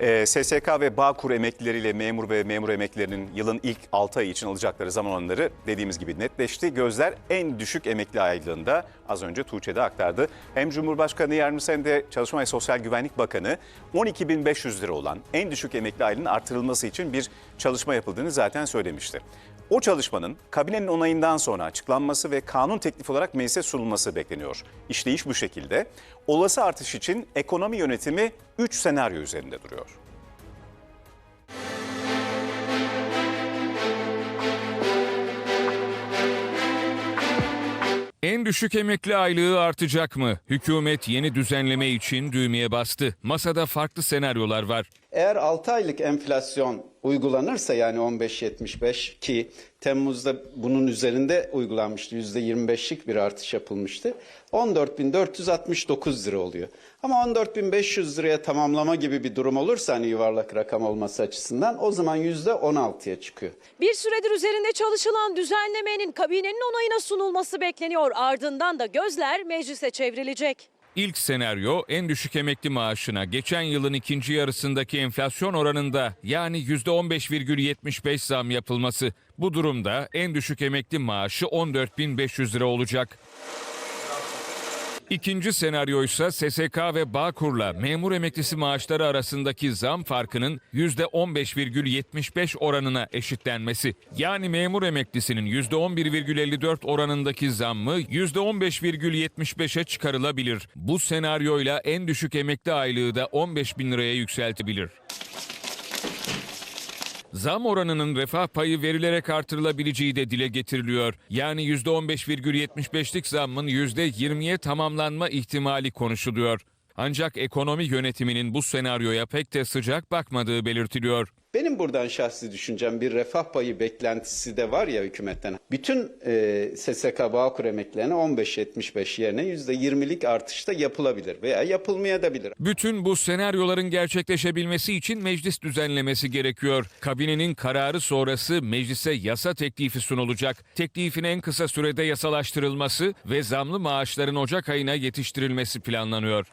Ee, SSK ve Bağkur emeklileriyle memur ve memur emeklilerinin yılın ilk 6 ayı için alacakları zaman oranları dediğimiz gibi netleşti. Gözler en düşük emekli aylığında az önce Tuğçe'de aktardı. Hem Cumhurbaşkanı Yardımcısı hem de Çalışma ve Sosyal Güvenlik Bakanı 12.500 lira olan en düşük emekli aylığının artırılması için bir çalışma yapıldığını zaten söylemişti. O çalışmanın kabinenin onayından sonra açıklanması ve kanun teklifi olarak meclise sunulması bekleniyor. İşleyiş bu şekilde. Olası artış için ekonomi yönetimi 3 senaryo üzerinde duruyor. En düşük emekli aylığı artacak mı? Hükümet yeni düzenleme için düğmeye bastı. Masada farklı senaryolar var. Eğer 6 aylık enflasyon uygulanırsa yani 15.75 ki Temmuz'da bunun üzerinde uygulanmıştı. %25'lik bir artış yapılmıştı. 14.469 lira oluyor. Ama 14.500 liraya tamamlama gibi bir durum olursa hani yuvarlak rakam olması açısından o zaman %16'ya çıkıyor. Bir süredir üzerinde çalışılan düzenlemenin kabinenin onayına sunulması bekleniyor. Ardından da gözler meclise çevrilecek. İlk senaryo en düşük emekli maaşına geçen yılın ikinci yarısındaki enflasyon oranında yani %15,75 zam yapılması. Bu durumda en düşük emekli maaşı 14.500 lira olacak. İkinci senaryo ise SSK ve Bağkur'la memur emeklisi maaşları arasındaki zam farkının %15,75 oranına eşitlenmesi. Yani memur emeklisinin %11,54 oranındaki zammı %15,75'e çıkarılabilir. Bu senaryoyla en düşük emekli aylığı da 15 bin liraya yükseltebilir. Zam oranının refah payı verilerek artırılabileceği de dile getiriliyor. Yani %15,75'lik zammın %20'ye tamamlanma ihtimali konuşuluyor. Ancak ekonomi yönetiminin bu senaryoya pek de sıcak bakmadığı belirtiliyor. Benim buradan şahsi düşüncem bir refah payı beklentisi de var ya hükümetten. Bütün e, SSK Bağkur emeklilerine 15.75 yerine %20'lik artışta yapılabilir veya yapılmaya da bilir. Bütün bu senaryoların gerçekleşebilmesi için meclis düzenlemesi gerekiyor. Kabinenin kararı sonrası meclise yasa teklifi sunulacak. Teklifin en kısa sürede yasalaştırılması ve zamlı maaşların Ocak ayına yetiştirilmesi planlanıyor.